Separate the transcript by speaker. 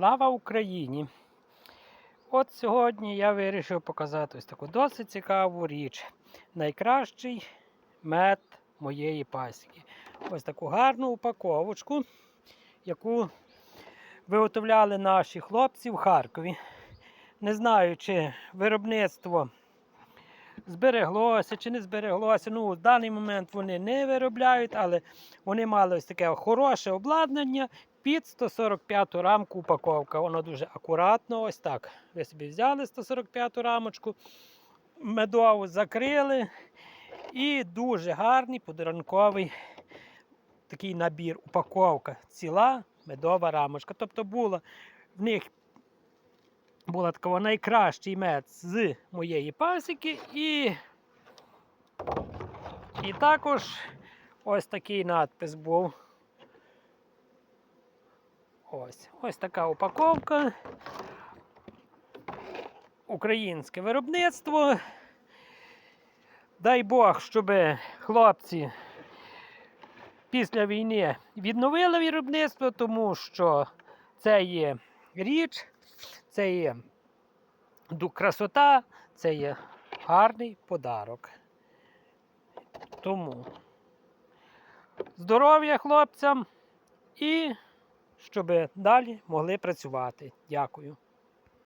Speaker 1: Слава Україні! От сьогодні я вирішив показати ось таку досить цікаву річ. Найкращий мед моєї пасіки. Ось таку гарну упаковочку, яку виготовляли наші хлопці в Харкові. Не знаю, чи виробництво збереглося чи не збереглося. Ну, в даний момент вони не виробляють, але вони мали ось таке хороше обладнання під 145 рамку упаковка. Воно дуже акуратно, ось так. Ви собі взяли 145 рамочку, медову закрили. І дуже гарний подарунковий такий набір, упаковка, ціла медова рамочка. Тобто була в них була така найкращий мед з моєї пасіки. І, і також ось такий надпис був. Ось, ось така упаковка. Українське виробництво. Дай Бог, щоб хлопці після війни відновили виробництво, тому що це є річ, це є красота, це є гарний подарок. Тому здоров'я хлопцям і щоб далі могли працювати. Дякую.